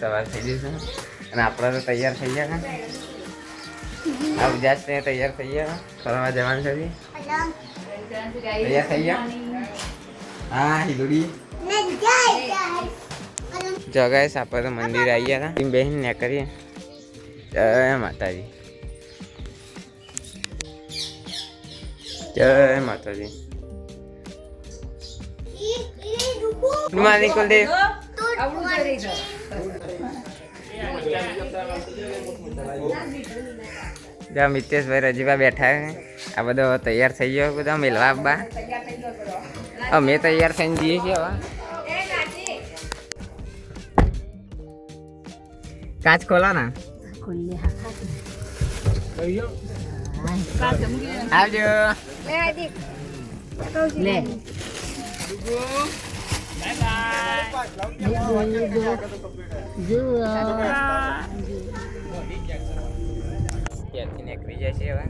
સવાર થઈ જશે. અને આપણે તો તૈયાર થઈ ગયા આ ઉજાસ ને તૈયાર થઈ ગયા. ફરવા જવાનું છે તૈયાર થઈ ગયા? હા હિલુડી જગાએ આપણે તો મંદિર આવી ગયા હતા. બહેન ને કરીએ. જય માતાજી. જય માતાજી. ગુડ મોર્નિંગ જો મિતેશભાઈ રજીબા બેઠા આ બધો તૈયાર થઈ ગયો બધા મિલવા બા. અમે તૈયાર થઈને જઈએ છીએ હવે. કાચ ખોલો ના. આવજો. લે. નીકળી જાય છે હવે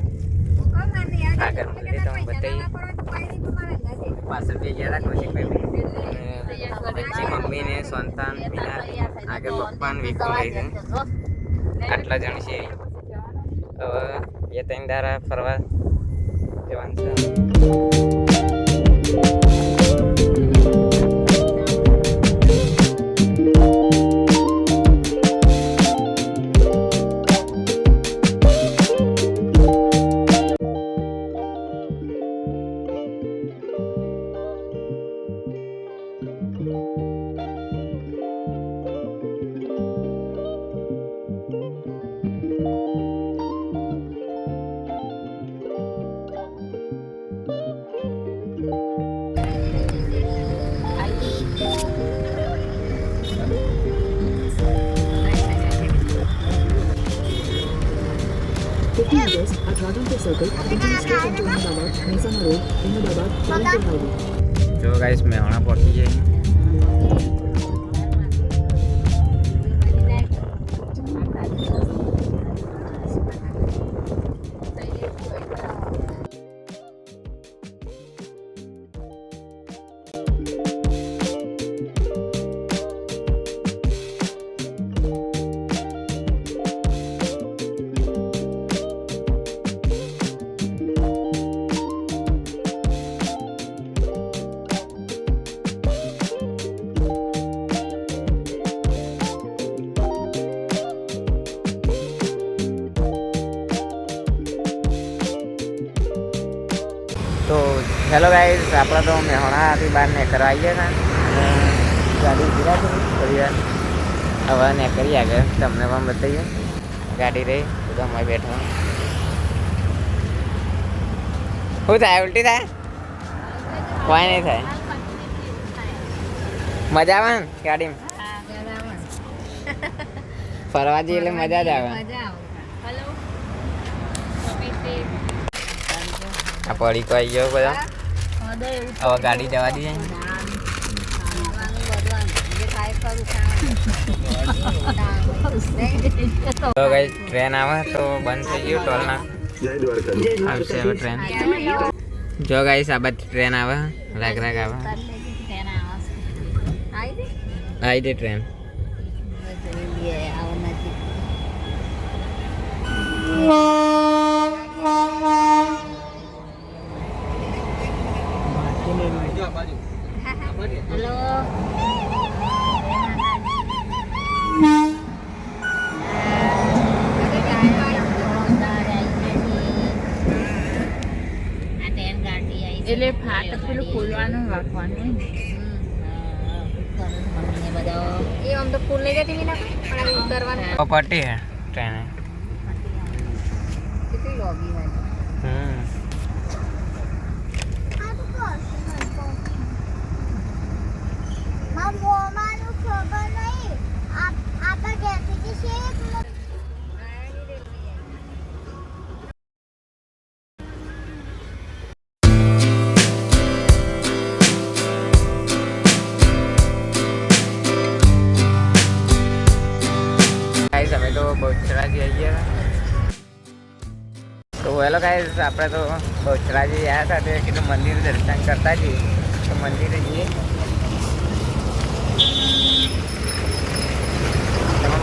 આગળ મંદિર તમે બતાવીએ પાછળ બે ગયા કૌશિકભાઈ અને વચ્ચે મમ્મી ને સંતાન આગળ પપ્પા ને છે આટલા જણ છે હવે બે ત્રણ દારા ફરવા જવાનું Road, Ahmedabad, Rampur Highway. જો ગાઈસ મેહણા પહોંચી જાય તો હેલો ગાઈઝ આપણે તો મેહોણાથી બહાર નેકર આવીએ ને અને ગાડી ઊભી રાખી થોડી વાર. હવે નેકરી આગળ તમને પણ બતાવીએ. ગાડી રહી બધા અમે બેઠો. શું થાય ઉલટી થાય? કોઈ નહીં થાય. મજા આવે ને ગાડીમાં? ફરવા જઈએ એટલે મજા જ આવે. આ પડી કોઈ ગયો બધા. હવે ગાડી જવા દઈએ. તો ગઈ ટ્રેન આવે તો બંધ થઈ ગયું ટોલ આવશે હવે ટ્રેન જો ગાઈસ આ ટ્રેન આવે. રાગ રાગ આવે. આવી દે ટ્રેન એટલે ફાટ પેલું ખોલવાનું રાખવાનું. એ આમ તો ફૂલ લઈ જતી વિના પણ હવે ઉતરવાનું. પટી હે ટ્રેન. કેટલી લોબી હે હમ ગાઈસ અમે તો બહુચરાજી આવી ગયા તો હેલો ગાઈઝ આપણે તો બહુચરાજી આવ્યા હતા તે કીધું મંદિર દર્શન કરતા જઈએ. તો મંદિરે જઈએ.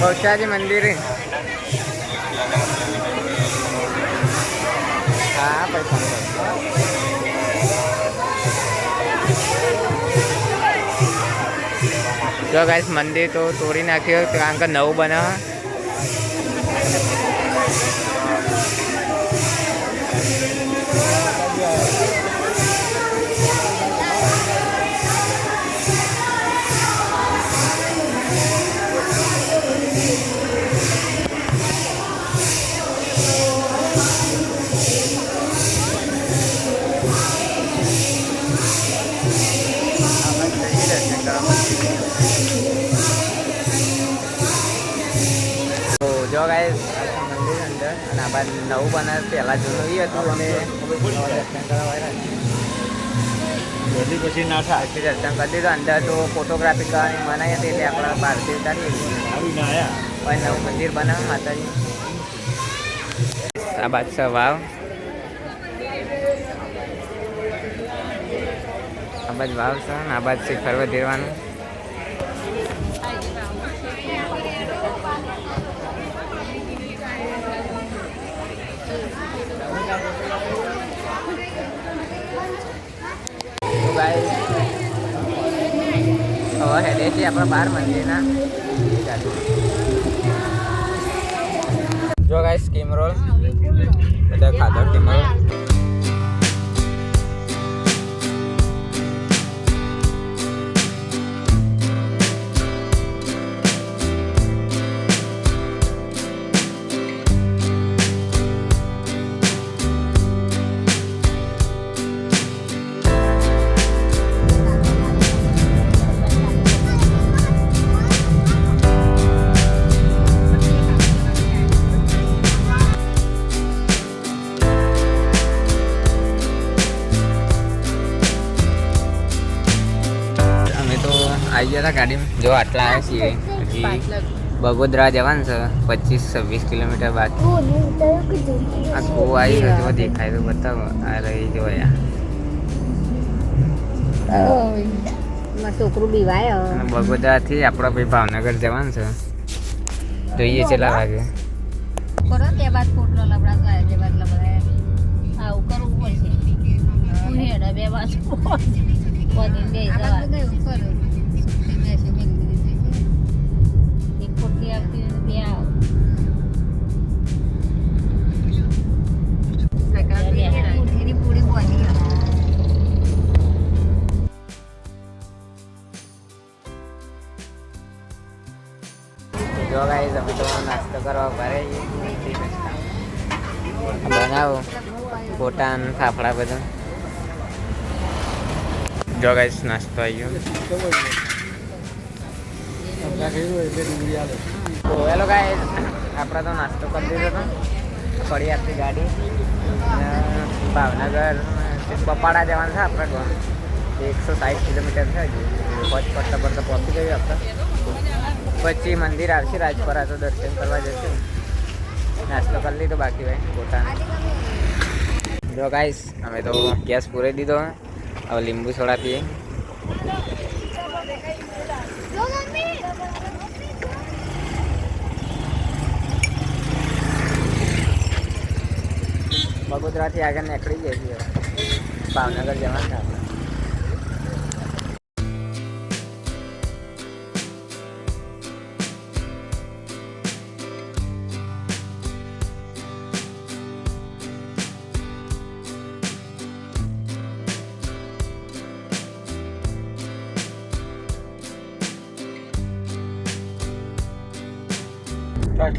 છે મંદિર. હા પૈસા જો ગાઈસ મંદિર તો તોડી નાખ્યો કારણ કે નવું બનાવે નવું બનાવે પહેલાં જૂનું એ હતું અને જલ્દી પછી ના થાય. પછી દર્શન કરી દીધું. અંદર તો ફોટોગ્રાફી કરવાની મનાઈ હતી એટલે આપણે બહારથી ઉતારીએ પણ નવું મંદિર બનાવે માતાજી. આ બાદશાહ વાવ. આ બાજુ વાવ છે ને આ બાજુ શિખર ફરવા તો guys, હવે હેડે છે આપણે બાર મંદિરના જો ગાઈસ સ્કીમ રોલ બધા ખાધો સ્કીમ રોલ હતા ગાડીમાં? જો આટલા આવ્યા છીએ. હજી બગોદરા જવાનું છે. પચીસ છવ્વીસ કિલોમીટર બાદ. આ કુ આવી ગયો જો દેખાય તો બતાવો. આ રહી જોયા છોકરું બીવાય બગોદરાથી આપણા ભાઈ ભાવનગર જવાનું છે. જોઈએ કેટલા વાગે કરો તે બાદ પોટલો લબડા આવું કરવું પડશે હું હેડા બે બાજુ પદીને બે ગોટા ફાફડા બધું. જો ગાઈસ નાસ્તો આવી ગયો. હેલો ગાઈસ આપણે તો નાસ્તો કરી દીધો હતો ફરી આપતી ગાડી ભાવનગર, બપાડા જવાનું છે આપણે ગામ એકસો સાઠ કિલોમીટર છે પછી પડતા પડતા પહોંચી ગયું આપણે. પછી મંદિર આવશે, રાજપરા તો દર્શન કરવા જશું. નાસ્તો કરી લીધો બાકી ભાઈ પોતાનો જો ગાઈસ અમે તો ગેસ પૂરી દીધો. હવે લીંબુ સોડા પીએ. બગોદરાથી આગળ નીકળી જઈએ ભાવનગર જવાનું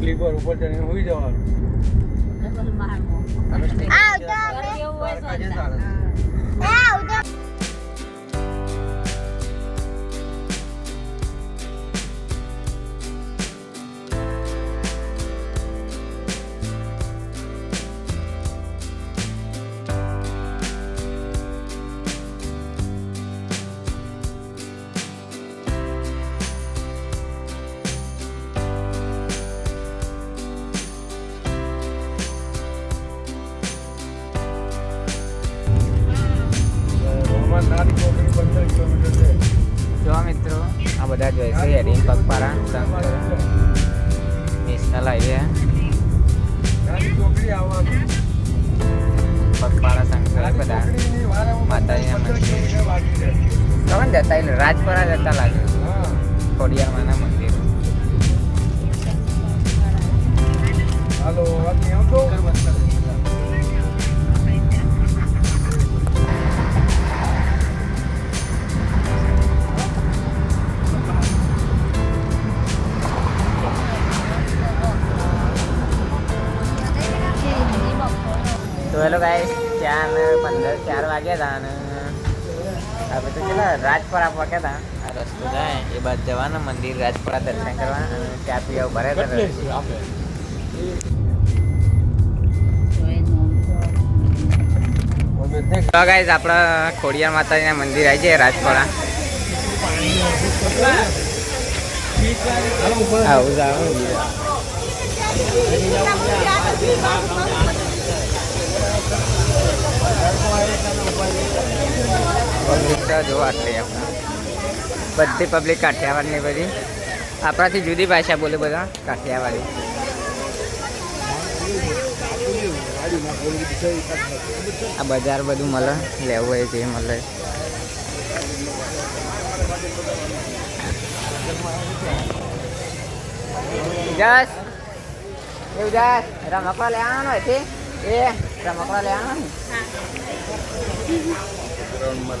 છે આપણે પાટલી પર ઉપર જઈને સુઈ જવાનું તમે જતા એટલે રાજપરા જતા લાગે. ખોડિયારમાંના મંદિર. હાલો તો હેલો ગાઈસ ચાર પંદર ચાર વાગ્યા હતા અને આપણે તો કેટલા રાજપરા પહોંચ્યા હતા આ રસ્તો જાય એ બાદ જવાના મંદિર રાજપરા દર્શન કરવા અને ચા ઊભા રહ્યા હતા તો ગાઈસ આપણા ખોડિયાર માતાજીના મંદિર આવી જાય રાજપરા. આવું જ પબ્લિક તો જોવા આટલી બધી પબ્લિક કાઠિયાવાડની બધી. આપણાથી જુદી ભાષા બોલે બધા કાઠિયાવાડી. આ બજાર બધું મળે, લેવું હોય તે મળે. જસ એવું જસ રમકડા લેવાનો છે એ રમકડા લેવાનો ચંપલ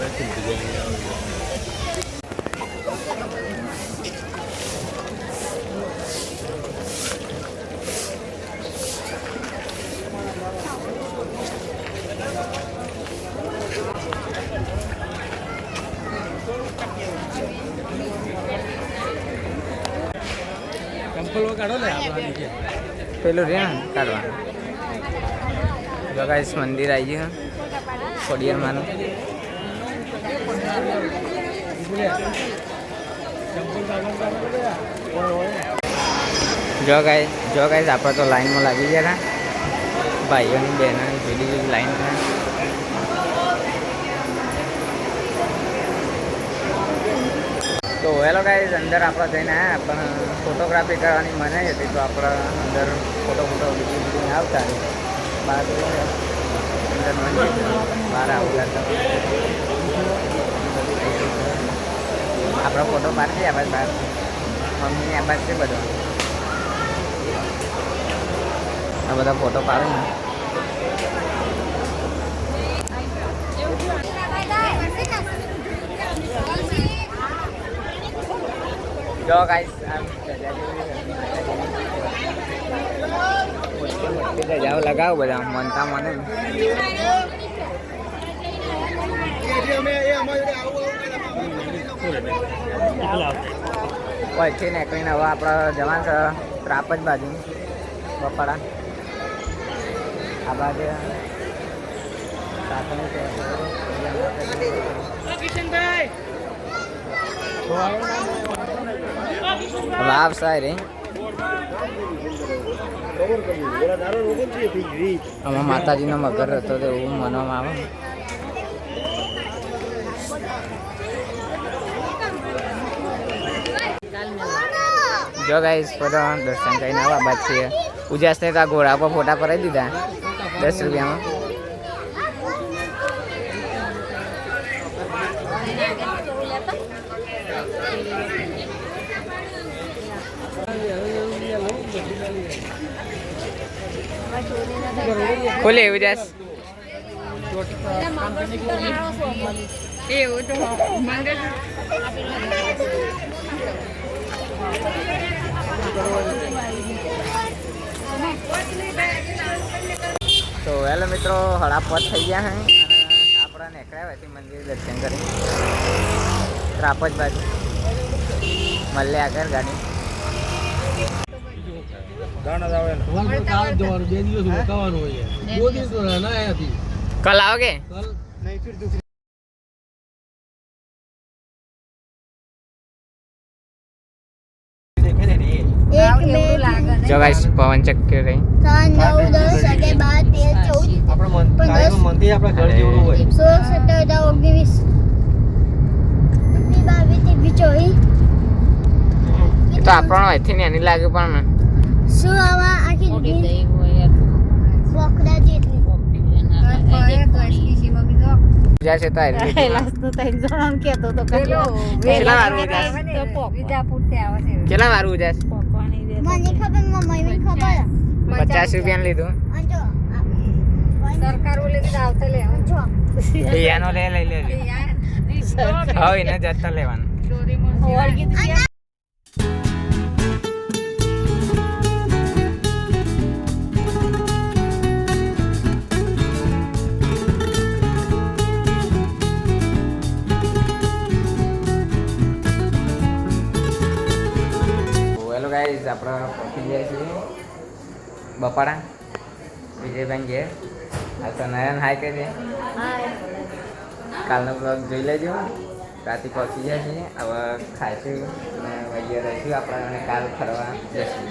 કાઢો ને ડિઝાઇન પેલું રે કાઢવાનું. ગાઈસ મંદિર આવી ગયું. ખોડિયારમાંનું. જો ગાઈ જો ગાઈસ આપણે તો લાઈનમાં લાગી ગયા હતા ભાઈઓની બહેનો જુદી જુદી લાઈન તો હેલો ગાઈસ અંદર આપણે જઈને આવ્યા પણ ફોટોગ્રાફી કરવાની મનાઈ હતી, તો આપણે અંદર ફોટો ફોટો બીજી બીજી આવતા. બહાર અંદર. બહાર આવતા આપણે ફોટો પાડતી આ બાજુ બહાર મમ્મીની આ છે બધો. આ બધા ફોટો પાડે ને. જો ગાઈસ આમ જાવ લગાવ બધા, મનતા મને. પછી નીકળીને હવે આપણે જવાનું છે, ત્રાપ જ બાજુ. બપાડા. આ બાજુ. વાવ સારી આમાં માતાજીનો મગર હતો તો એવું માનવામાં આવે. જો ગાઈસ બધા દર્શન કરીને આવા બાદ છે ઉજાસને તો આ ઘોડા પર ફોટા પડાવી દીધા. દસ રૂપિયામાં. ખોલે ઉજાસ. એવું તો મંગળ તો હેલો મિત્રો હળાપત થઈ ગયા હે. આપણા નીકળ્યા હતી મંદિર દર્શન કરી. ત્રાપજ બાજુ. મળે આગળ ગાડી. કલ આવો આવે ને નહીં ઓગણીસ. એકવીસ બાવીસ ત્રેવીસ ચોવીસ તો આપણો અહીંથી ને એની લાગે પણ શું આવા આખી બોકડા જેટલી. ઉજા છે તો. આવી રીતે. કેટલા વાર ઉજા કેટલા વાર ઉજા છે. પોકવાની દે મને ખબર મમ્મી ખબર. પચાસ રૂપિયા લીધું. અને જો આ- જો. પિયાનો લે લઈ લેજો. હવે એને જતા લેવાનું. આપણે પહોંચી છે. છીએ બપાડા વિજયભાઈ ઘેર. આ તો નયન હાય કે છે. કાલનો બ્લોગ જોઈ લેજો. રાતે પહોંચી જાય છે. હવે ખાઈશું અને વહીએ રહીશું આપણે કાલ ફરવા જશું.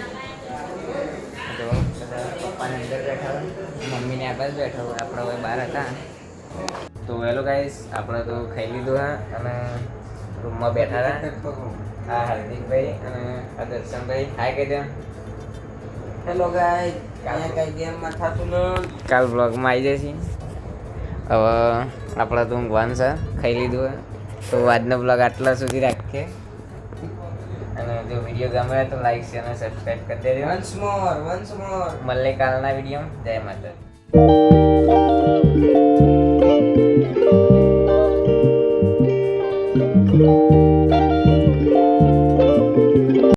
તો પપ્પાને અંદર બેઠા મમ્મીને આગળ બેઠા આપણે હવે બહાર હતા. તો હેલો ગાઈસ આપણે તો ખાઈ લીધું હા અને રૂમમાં બેઠા હતા. હા હાર્દિકભાઈ અને આ દર્શનભાઈ હાય કહી દે હેલો ગાય કાલે કઈ ગેમમાં થતું કાલ બ્લોગમાં આવી જશે હવે આપણે તો ઊંઘવાનું છે ખાઈ લીધું હોય. તો આજનો બ્લોગ આટલા સુધી રાખીએ. અને જો વીડિયો ગમે તો લાઈક શેર અને સબસ્ક્રાઈબ કરી દેજો. વન્સ મોર વન્સ મોર મળે કાલના વીડિયો જય માતા